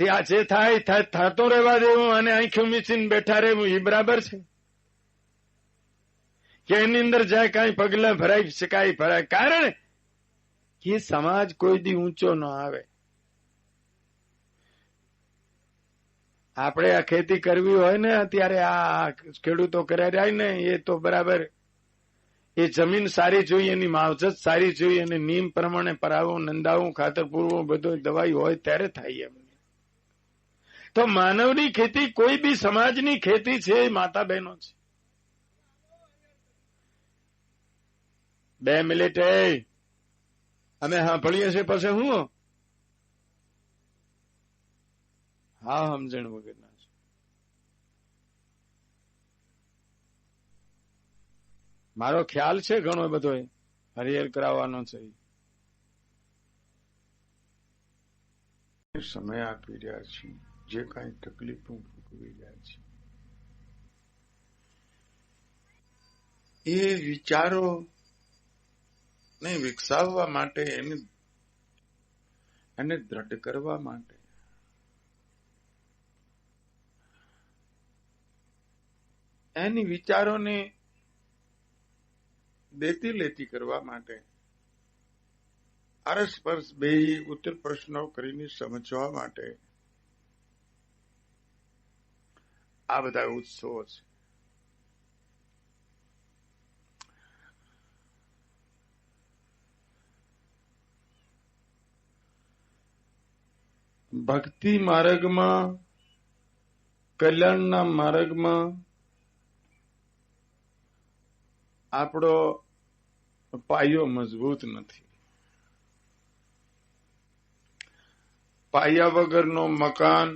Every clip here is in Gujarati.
તે જે થાય થાય થતો રહેવા દેવું અને આંખો મીચીને બેઠા રહેવું એ બરાબર છે? કે એની અંદર જાય કાંઈ પગલા ભરાઈ શકાય, ભરાય. કારણ કે સમાજ કોઈ દી ઊંચો ન આવે. આપણે આ ખેતી કરવી હોય ને, અત્યારે આ ખેડૂતો કર્યા જાય ને, એ તો બરાબર. એ જમીન સારી જોઈએ એની માવજત સારી જોઈએ અને નિયમ પ્રમાણે પરાવું, નંદાવું, ખાતર પૂરવું, બધું દવાઈ હોય, ત્યારે થાય એમ. તો માનવની ખેતી કોઈ બી સમાજની ખેતી છે એ માતા બહેનો છે. બે મિનિટ અમે સાંભળીએ છીએ પછી હું? હા, સમજણ વગરના મારો ખ્યાલ છે ઘણો બધો હરિયર કરાવવાનો છે સમય આપી રહ્યા છીએ. જે કાંઈ તકલીફો ભોગવી રહ્યા છે. એ વિચારો ને વિકસાવવા માટે એને એને દ્રઢ કરવા માટે. એની વિચારોને દેતી લેતી કરવા માટે અરસપરસ બે ઉત્તર પ્રશ્નો કરીને સમજવા માટે આ બધા ઉત્સવો છે ભક્તિ માર્ગમાં, કલ્યાણના માર્ગમાં, આપણો પાયો મજબૂત નથી. પાયા વગરનો મકાન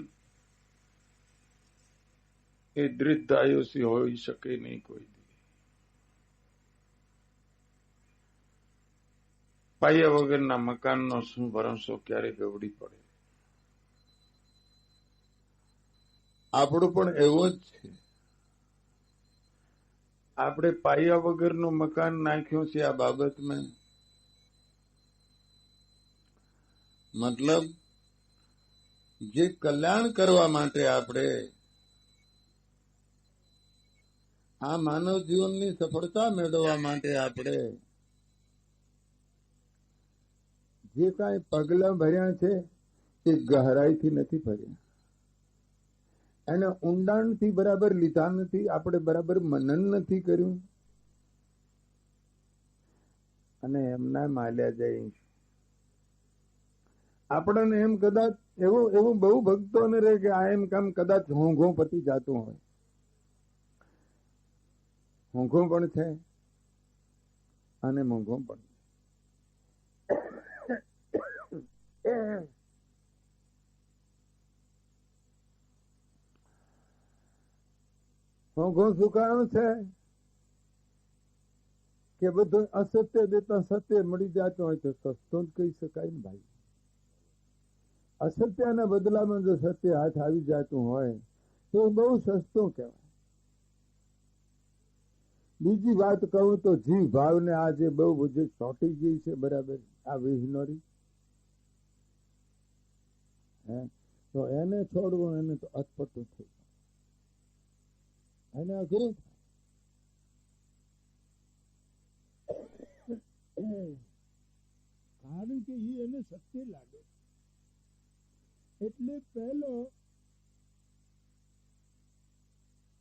એ દૃઢદાયુસી હોઈ શકે નહીં કોઈ પાયા વગરના મકાનનો શું ભરોસો ક્યારે ગવડી પડે? આપણું પણ એવો જ છે. આપણે પાયા વગરનું મકાન નાખ્યું છે આ બાબતમાં. મતલબ, જે કલ્યાણ કરવા માટે આપણે આ માનવ જીવનની સફળતા મેળવવા માટે આપણે જે કાંઈ પગલા ભર્યા છે, એ ગહરાઈથી નથી ભર્યા. એને ઊંડાણથી બરાબર લીધા નથી, આપણે બરાબર મનન નથી કર્યું. અને એમના માલ્યા જાય આપણને એમ કદાચ એવું એવું બહુ ભક્તોને રહે કે આ એમ કામ કદાચ હોંઘો પતી જાતું હોય. હોંઘો પણ છે અને મોંઘો પણ હોંઘો શું કારણ છે? કે બધું અસત્ય દેતા સત્ય મળી જતું હોય તો સસ્તો જ કહી શકાય ને ભાઈ. અસત્યના બદલામાં જો સત્ય હાથ આવી જતું હોય તો બહુ સસ્તું કહેવાય. બીજી વાત કહું તો જીવ ભાવને આજે બહુ બધી ચોંટી ગઈ છે, બરાબર? આ વિહનોરી. હે? તો એને છોડવો, એને તો અટપટું થઈ એને અઘરું કારણ કે એ એને સત્ય લાગે. એટલે પહેલો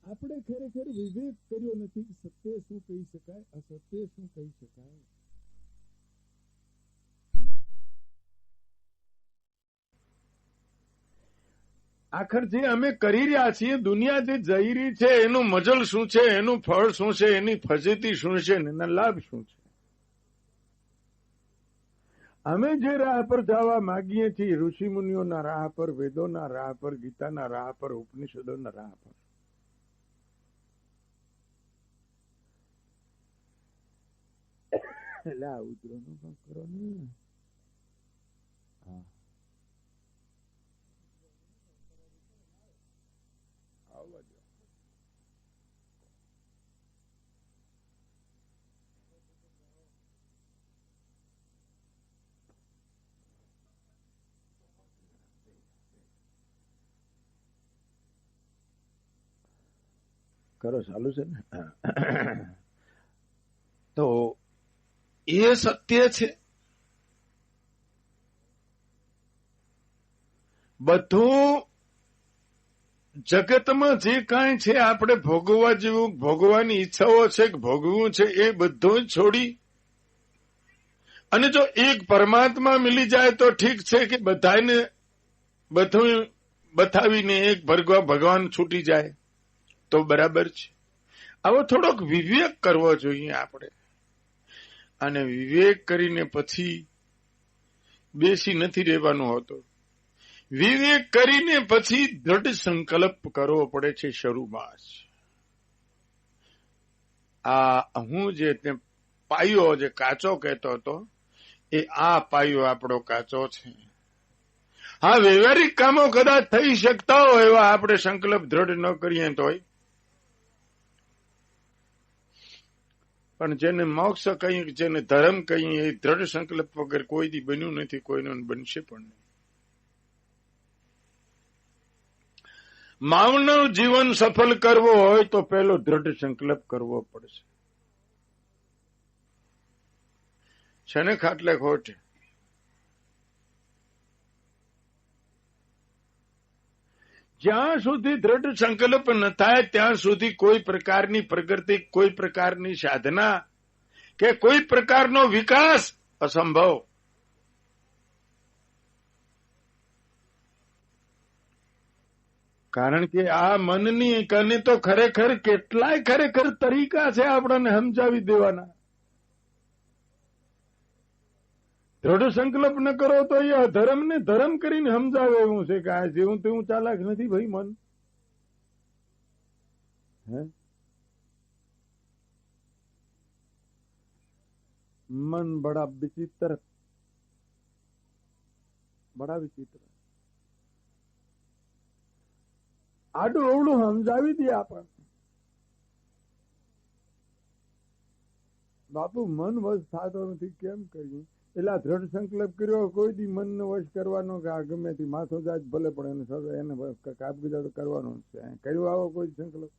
આપણે ખરેખર વિવેક કર્યો નથી સત્ય શું કહી શકાય, અસત્ય શું કહી શકાય. આખર જે અમે કરી રહ્યા છીએ, દુનિયા જે જઈ રહી છે, એનું મજલ શું છે, એનું ફળ શું છે, એની ફજીતી શું છે એના લાભ શું છે? અમે જે રાહ પર જવા માંગીએ છીએ, ઋષિ મુનિઓના રાહ પર, વેદોના રાહ પર, ગીતાના રાહ પર, ઉપનિષદોના રાહ પર el outro, no me acuerdo nada. Ah. કરો ચાલુ છે ને તો એ સત્ય છે. બધું જગતમાં જે કાંઈ છે, આપણે ભોગવવા જેવું, ભોગવાની ઈચ્છાઓ છે કે ભોગવવું છે, એ બધું છોડી. અને જો એક પરમાત્મા મિલી જાય તો ઠીક છે કે બધાને બધું બતાવીને એક ભરગવા ભગવાન છૂટી જાય. તો બરાબર છે. આવો થોડોક વિવેક કરવો જોઈએ આપણે. અને વિવેક કરીને પછી બેસી નથી રહેવાનું હોતો. વિવેક કરીને પછી દ્રઢ સંકલ્પ કરવો પડે છે શરૂમાં જ. આ હું જે પાયો જે કાચો કહેતો હતો, એ આ પાયો આપણો કાચો છે. હા, વ્યવહારિક કામો કદાચ થઈ શકતા હોય એવા આપણે સંકલ્પ દ્રઢ ન કરીએ તોય પણ જેને મોક્ષ કહીએ, જેને ધર્મ કહીએ, એ દ્રઢ સંકલ્પ વગર કોઈ બન્યું નથી, કોઈનું બનશે પણ નહીં. માનવ જીવન સફળ કરવો હોય તો પહેલો દ્રઢ સંકલ્પ કરવો પડશે. છે ને ખાટલે ખોટે? જ્યાં સુધી દ્રઢ સંકલ્પ ન થાય, ત્યાં સુધી કોઈ પ્રકારની પ્રગતિ, કોઈ પ્રકારની સાધના કે કોઈ પ્રકારનો વિકાસ અસંભવ. કારણ કે આ મનની કને તો ખરેખર કેટલાય ખરેખર તરીકા છે આપણને સમજાવી દેવાના. દ્રઢ સંકલ્પ ન કરો તો એ ધર્મ ને ધર્મ કરીને સમજાવે એવું છે કે આ જેવું તેવું ચાલાક નથી ભાઈ મન. મન બડા વિચિત્ર. બડા વિચિત્ર. આડું અવડું સમજાવી દે આપણને. બાપુ, મન વશ થતો નથી. કેમ કર્યું એટલે દ્રઢ સંકલ્પ કર્યો, કોઈ દી મનનો વશ કરવાનો કે આ ગમે તે માથો જાત ભલે પણ એને એને કાપ કીધા તો કરવાનો છે. કર્યો આવો કોઈ સંકલ્પ?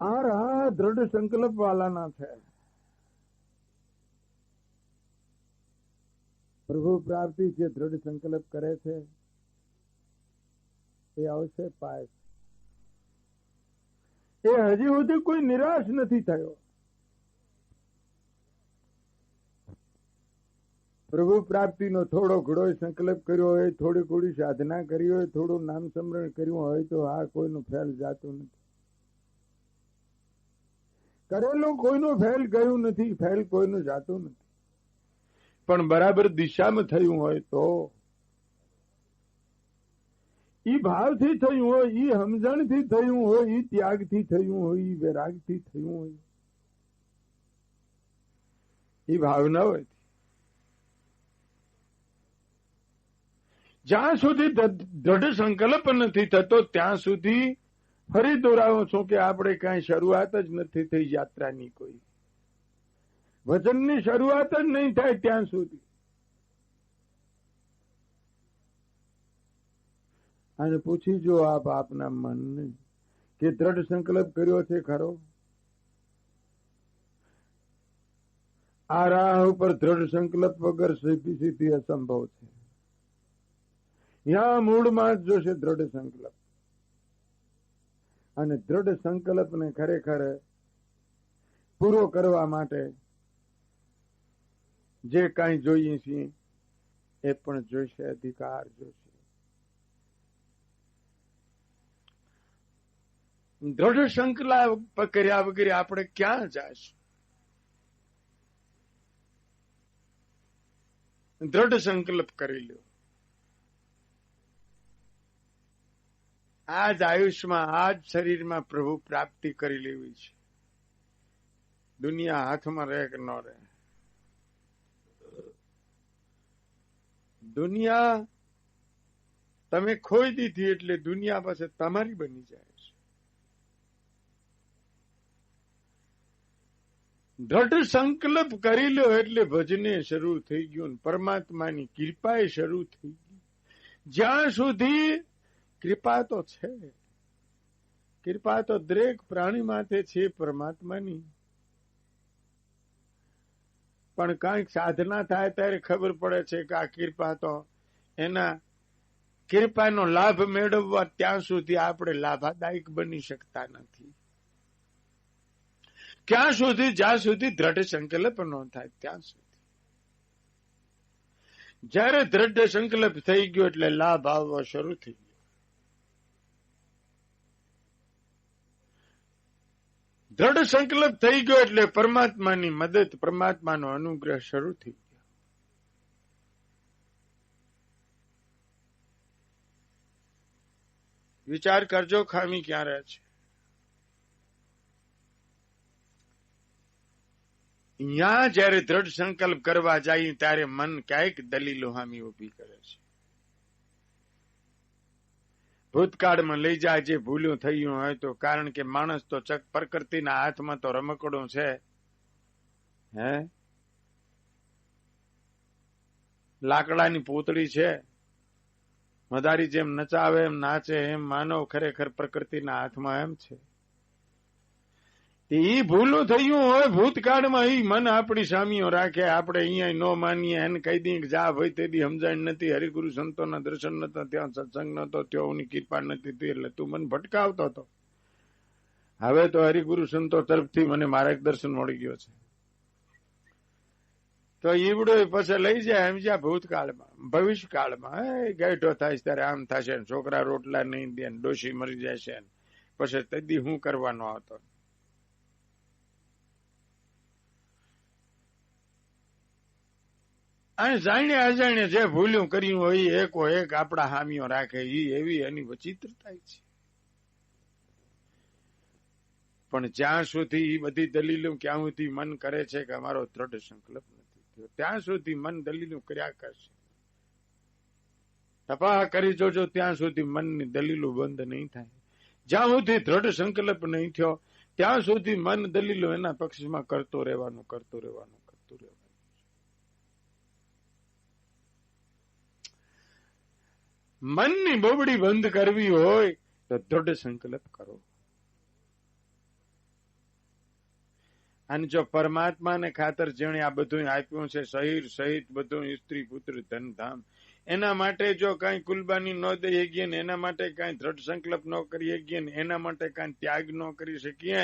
આ રહા દ્રઢ સંકલ્પ વાલાના છે. પ્રભુ પ્રાપ્તિ જે દ્રઢ સંકલ્પ કરે છે, એ અવશ્ય પાય એ હજી સુધી કોઈ નિરાશ નથી થયો. પ્રભુ પ્રાપ્તિનો થોડો ઘડો સંકલ્પ કર્યો હોય, થોડી થોડી સાધના કરી હોય, થોડું નામ સ્મરણ કર્યું હોય, તો આ કોઈનો ફેલ જાતો નથી. કરેલું કોઈનો ફેલ ગયું નથી, ફેલ કોઈનું જાતું નથી. પણ બરાબર દિશામાં થયું હોય તો ઈ ભાવથી થયું હોય, ઈ સમજણથી થયું હોય, ઈ ત્યાગથી થયું હોય, ઈ વૈરાગથી થયું હોય. ઈ ભાવના હોય. જ્યાં સુધી દ્રઢ સંકલ્પ નથી થતો, ત્યાં સુધી ફરી દોરાવું. છું કે આપણે કાંઈ શરૂઆત જ નથી થઈ યાત્રાની કોઈ. વચનની શરૂઆત જ નહીં થાય ત્યાં સુધી. અને પૂછી જો આપ આપના મનને કે દ્રઢ સંકલ્પ કર્યો છે ખરો? આ રાહ ઉપર દ્રઢ સંકલ્પ વગર સીધી સીધી અસંભવ છે. ત્યાં મૂળમાં જ જોશે દ્રઢ સંકલ્પ. અને દ્રઢ સંકલ્પને ખરેખર પૂરો કરવા માટે જે કાંઈ જોઈએ છીએ એ પણ જોઈશે, અધિકાર જોશે દ્રઢ સંકલ્પ કર્યા વગેરે આપણે ક્યાં જઈશું દ્રઢ સંકલ્પ કરી લ્યો. આજ આયુષમાં આજ શરીરમાં પ્રભુ પ્રાપ્તિ કરી લેવી છે. દુનિયા હાથમાં રહે કે ન રહે? દુનિયા તમે ખોઈ દીધી એટલે દુનિયા પાસે તમારી બની જાય છે. દ્રઢ સંકલ્પ કરી લો એટલે ભજને શરૂ થઈ ગયું પરમાત્માની કૃપાએ શરૂ થઈ ગઈ જ્યાં સુધી કૃપા તો છે. કૃપા તો દરેક પ્રાણી માથે છે પરમાત્માની. પણ કંઈક સાધના થાય ત્યારે ખબર પડે છે કે આ કૃપા તો એના કૃપાનો લાભ મેળવવા ત્યાં સુધી આપણે લાભાદાયક બની શકતા નથી. ક્યાં સુધી? જ્યાં સુધી દ્રઢ સંકલ્પ ન થાય, ત્યાં સુધી. જયારે દ્રઢ સંકલ્પ થઈ ગયો એટલે લાભ આવવો શરૂ થઈ દ્રઢ સંકલ્પ થઈ ગયો એટલે પરમાત્માની મદદ, પરમાત્માનો અનુગ્રહ શરૂ થઈ ગયો. વિચાર કરજો ખામી ક્યાં રહે છે? અહીંયા જયારે દ્રઢ સંકલ્પ કરવા જાય ત્યારે મન ક્યાંક દલીલો હામી ઊભી કરે છે. ભૂતકાળમાં લઈ જાય જે ભૂલ્યું થયું હોય તો, કારણ કે માણસ તો ચક પ્રકૃતિના હાથમાં તો રમકડું છે. હે? લાકડાની પૂતળી છે. મદારી જેમ નચાવે એમ નાચે એમ, માનવ ખરેખર પ્રકૃતિના હાથમાં એમ છે. ઈ ભૂલું થયું હોય ભૂતકાળમાં એ મન આપણી સામીઓ રાખે, આપણે અહીંયા ન માનીએ, એને કહી દઈએ જા ભાઈ તેથી સમજાણ નથી, હરિગુરુ સંતોના દર્શન નતા, ત્યાં સત્સંગ નતો, ત્યાંની કૃપા નથી એટલે તું મને ભટકાવતો હતો. હવે તો હરિગુરુ સંતો તરફથી મને માર્ગદર્શન મળી ગયો છે. તો ઈવડો પછી લઈ જાય એમ જ્યાં ભૂતકાળમાં, ભવિષ્યકાળમાં એ ગેઠો થાય ત્યારે આમ થશે છોકરા રોટલા નહીં દે ડોશી મરી જશે પછી તદી હું કરવાનો હતો? અને જાણે અજાણે જે ભૂલ્યું, કર્યું હોય, એકો એક આપણા હામીઓ રાખે એવી એની વિચિત્રતા છે. પણ જ્યાં સુધી એ બધી દલીલો ક્યાં સુધી મન કરે છે કે અમારો દ્રઢ સંકલ્પ નથી થયો, ત્યાં સુધી મન દલીલો કર્યા કરશે. તપા કરી જોજો, ત્યાં સુધી મનની દલીલો બંધ નહીં થાય. જ્યાં સુધી દ્રઢ સંકલ્પ નહીં થયો, ત્યાં સુધી મન દલીલો એના પક્ષમાં કરતો રહેવાનું કરતો રહેવાનું. મનની બોબડી બંધ કરવી હોય તો દૃઢ સંકલ્પ કરો. અને જો પરમાત્માને ખાતર જેણે આ બધું આપ્યું છે, શહીર સહિત બધું સ્ત્રી, પુત્ર, ધન, ધામ, એના માટે જો કઈ કુલબાની ન દઈ શકીએ ને એના માટે કઈ દ્રઢ સંકલ્પ ન કરી શકીએ ને એના માટે કઈ ત્યાગ ન કરી શકીએ,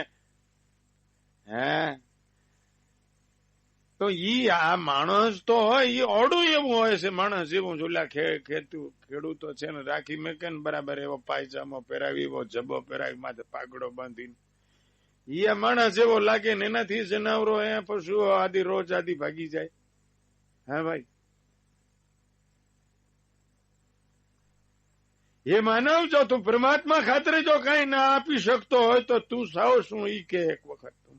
હે? તો ઈ આ માણસ તો હોય, ઈ ઓડું એવું હોય છે, માણસ એવું જોલા ખેતું, ખેડૂતો છે ને, રાખી મેકે ને બરાબર એવો પાયજામો પહેરાવી, એવો જબો પહેરાવી, માથે પાગડો બાંધીને. ઈ માણસ એવો લાગે ને એનાથી જનાવરો એ પશુઓ આદિ રોજ આદિ ભાગી જાય. હા ભાઈ. એ માનવ જો તું પરમાત્મા ખાતરે જો કઈ ના આપી શકતો હોય તો તું સાવ શું ઈ કે એક વખત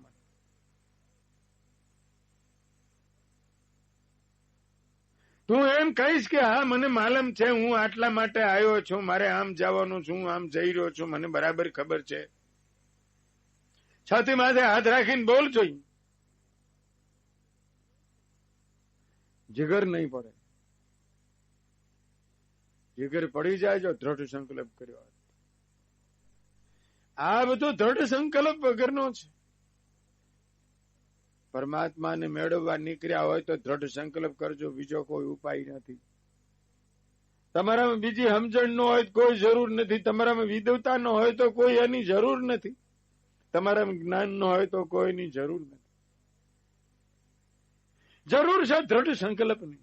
તું એમ કહીશ કે હા, મને માલમ છે, હું આટલા માટે આવ્યો છું, મારે આમ જવાનું છું આમ જઈ રહ્યો છું, મને બરાબર ખબર છે. છાતી માથે હાથ રાખીને બોલ જોઈ. જીગર નહીં પડે. જીગર પડી જાય જો દ્રઢ સંકલ્પ કર્યો આ બધું દ્રઢ સંકલ્પ વગરનો છે. પરમાત્માને મેળવવા નીકળ્યા હોય તો દ્રઢ સંકલ્પ કરજો, બીજો કોઈ ઉપાય નથી. તમારામાં બીજી સમજણ નો હોય કોઈ જરૂર નથી. તમારામાં વિદવતા નો હોય તો કોઈ એની જરૂર નથી. તમારામાં જ્ઞાન નો હોય તો કોઈની જરૂર નથી. જરૂર છે દ્રઢ સંકલ્પની.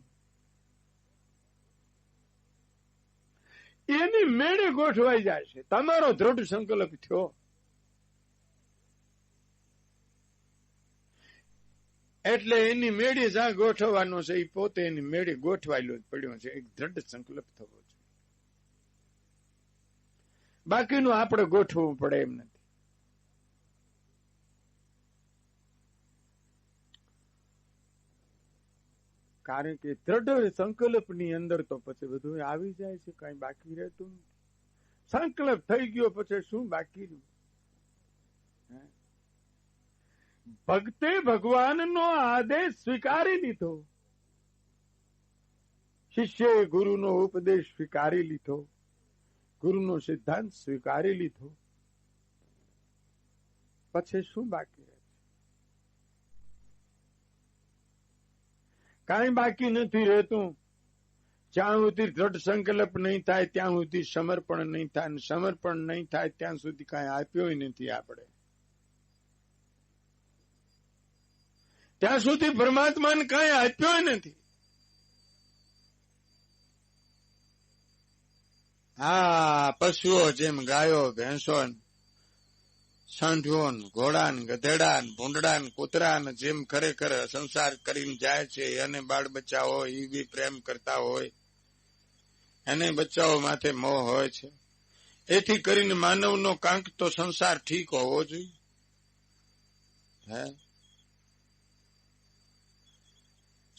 એની મેળે ગોઠવાઈ જાય છે. તમારો દ્રઢ સંકલ્પ થયો. એટલે એની મેળી જ્યાં ગોઠવવાનો છે, એ પોતે એની મેળી ગોઠવાયેલો જ પડ્યો છે. એક દ્રઢ સંકલ્પ થવો છે બાકીનું આપણે ગોઠવવું પડે એમ નથી. કારણ કે દ્રઢ સંકલ્પની અંદર તો પછી બધું આવી જાય છે, કઈ બાકી રહેતું નથી. સંકલ્પ થઈ ગયો, પછી શું બાકી રહ્યું? ભક્તે ભગવાનનો આદેશ સ્વીકારી લીધો. શિષ્યએ ગુરુનો ઉપદેશ સ્વીકારી લીધો. ગુરુનો સિદ્ધાંત સ્વીકારી લીધો. પછી શું બાકી રહે છે? કાંઈ બાકી નથી રહેતું. જ્યાં સુધી દ્રઢ સંકલ્પ નહીં થાય, ત્યાં સુધી સમર્પણ નહીં થાય સમર્પણ નહીં થાય, ત્યાં સુધી કાંઈ આપ્યો નથી આપણે. ત્યાં સુધી પરમાત્માને કાંઈ આપ્યો નથી. આ પશુઓ જેમ ગાયો ભેંસો સાંઢો ઘોડા ગધેડા ભૂંડડા કૂતરા જેમ ખરેખર સંસાર કરીને જાય છે અને બાળ બચ્ચા હોય એ બી પ્રેમ કરતા હોય, એને બચ્ચાઓ માથે મોહ હોય છે. એથી કરીને માનવનો કાંક તો સંસાર ઠીક હોવો જોઈએ. હે?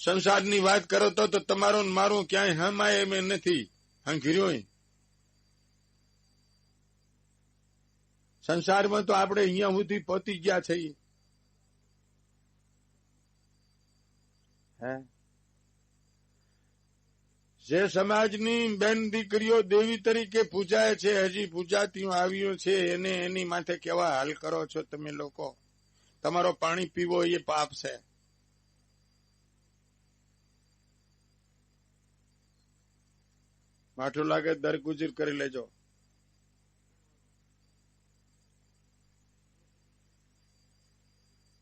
સંસારની વાત કરો તો તમારો મારું ક્યાંય હમાય એમ નથી. હંઘર્યો સંસારમાં તો આપણે અહીંયા સુધી પહોંચી ગયા છીએ. હે? જે સમાજની બેન દીકરીઓ દેવી તરીકે પૂજાય છે હજી પૂજાતી આવ્યું છે એને એની માથે કેવા હાલ કરો છો તમે લોકો? તમારો પાણી પીવો એ પાપ છે. માઠું લાગે દર ગુજર કરી લેજો.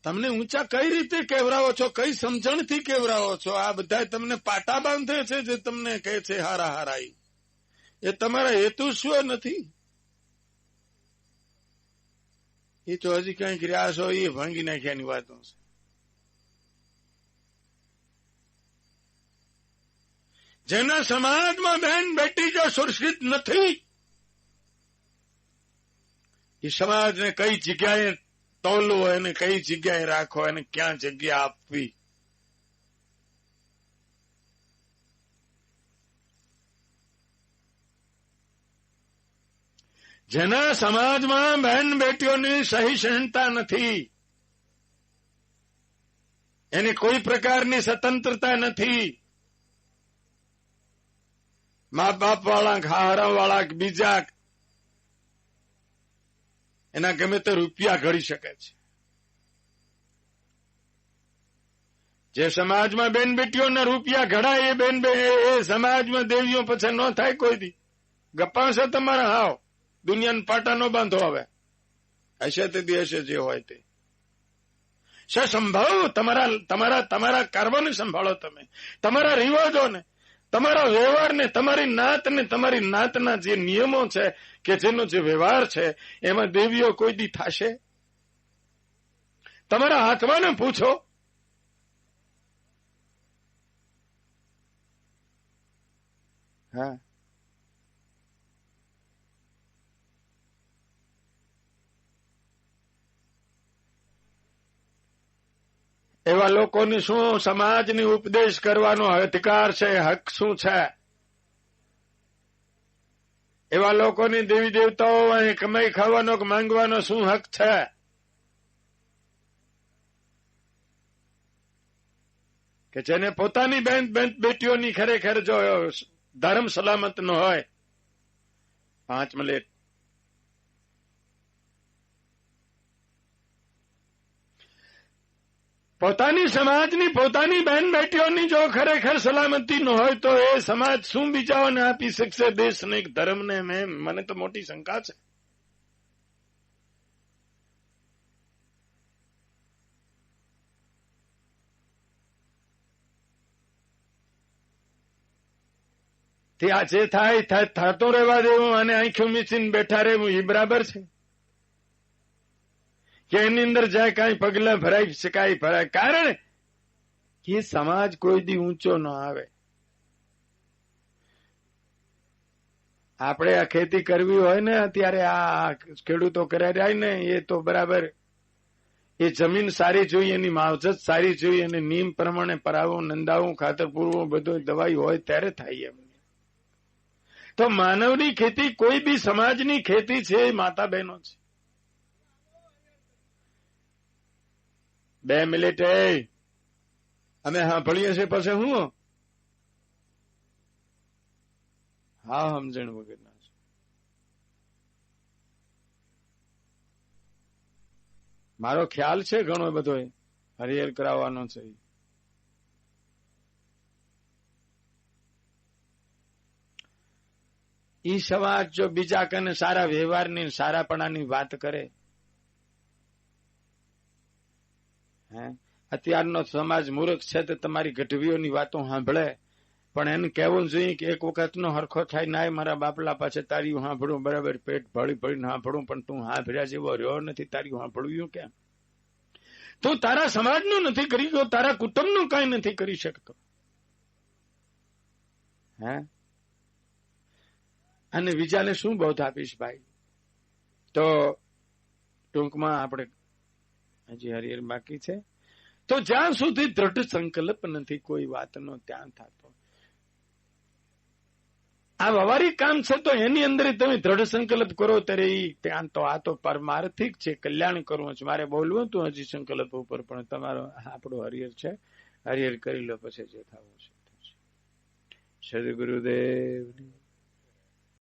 તમને ઊંચા કઈ રીતે કેવરાવો છો? કઈ સમજણથી કેવરાવો છો? આ બધા તમને પાટા બાંધે છે જે તમને કહે છે, હારા, હારાઈ. એ તમારા હેતુ શું નથી? એ તો હજી કંઈક રહ્યા છો, એ ભાંગી નાખ્યાની વાતો છે. જેના સમાજમાં બહેન બેટી જો સુરક્ષિત નથી એ સમાજને કઈ જગ્યાએ તોલવો એને કઈ જગ્યાએ રાખો એને ક્યાં જગ્યા આપવી. જેના સમાજમાં બહેન બેટીઓની સહિષ્ણુતા નથી, એની કોઈ પ્રકારની સ્વતંત્રતા નથી. મા બાપ વાળા હારા વાળા, બીજા એના ગમે તે રૂપિયા ઘડી શકે છે. જે સમાજમાં બેન બેટીઓના રૂપિયા ઘડાય એ બેન એ સમાજમાં દેવીઓ પછી ન થાય કોઈ દી. ગપ્પા છે તમારા હાવ. દુનિયાને પાટા નો બાંધો હવે. હશે તે હશે જે હોય તે. છે સંભાળો? તમારા તમારા તમારા કર્મને સંભાળો તમે. તમારા રિવાજોને. તમારા વ્યવહારને તમારી નાતને તમારી નાતના જે નિયમો છે કે જેનો જે વ્યવહાર છે, એમાં દેવીઓ કોઈ દી થશે? તમારા હાથવાને પૂછો. હા. એવા લોકોની શું સમાજની ઉપદેશ કરવાનો અધિકાર છે, હક શું છે? એવા લોકોની દેવી દેવતાઓ અહીં કમાઈ ખાવાનો કે માંગવાનો શું હક છે? કે જેને પોતાની બેન બેન બેટીઓની ખરેખર જો ધર્મ સલામત ન હોય, પાંચ મિનિટ પોતાની સમાજની, પોતાની બહેન બેટીઓની જો ખરેખર સલામતી ન હોય તો એ સમાજ શું બીજાઓને આપી શકશે? દેશને ધર્મને મેં, મને તો મોટી શંકા છે. ત્યાં જે થાય થતો રહેવા દેવું અને આંખો મીચીને બેઠા રહેવું એ બરાબર છે. કે એની અંદર જાય કાંઈ પગલા ભરાઈ શકાય ભરાય. કારણ કે સમાજ કોઈ દી ઊંચો ન આવે. આપણે આ ખેતી કરવી હોય ને, અત્યારે આ ખેડૂતો કર્યા જાય ને, એ તો બરાબર. એ જમીન સારી જોઈએ એની માવજત સારી જોઈએ અને નિયમ પ્રમાણે પરાવું, નંદાવું, ખાતર, પૂરવું, બધું દવાઈ હોય ત્યારે થાય એમ. તો માનવની ખેતી કોઈ બી સમાજની ખેતી છે, એ માતા બહેનો છે. બે મિનિટ એ અમે સાંભળીએ છીએ પછી હું? હા, સમજણ વગરના છે. મારો ખ્યાલ છે ઘણો બધો હરિયર કરાવવાનો છે ઈ સમાજ જો બીજા કને સારા વ્યવહારની સારાપણાની વાત કરે અત્યારનો સમાજ મૂર્ખ છે તો તમારી ગઢવીઓની વાતો સાંભળે. પણ એને કહેવું જોઈએ કે એક વખતનો હરખો થાય નાય મારા બાપલા પાસે તારી સાંભળું, બરાબર પેટ ભળી ભળીને સાંભળું, પણ તું સાંભળ્યા જેવો રહ્યો નથી તારી સાંભળ્યું કેમ? તું તારા સમાજનું નથી કરી ગયો તારા કુટુંબનું કઈ નથી કરી શકતો. હે? અને બીજાને શું બોધ આપીશ ભાઈ? તો ટૂંકમાં આપણે હજી હરિહર બાકી છે. તો જ્યાં સુધી દ્રઢ સંકલ્પ નથી, કોઈ વાતનો ત્યાં થતો. આ વ્યવહારિક કામ છે તો એની અંદર તમે દ્રઢ સંકલ્પ કરો, ત્યારે એ ત્યાં તો આ તો પરમાર્થિક છે, કલ્યાણ કરવું છે. મારે બોલવું હતું હજી સંકલ્પ ઉપર, પણ તમારો, આપણો હરિહર છે. હરિહર કરી લો, પછી જે થવું છે. સદગુરુદેવ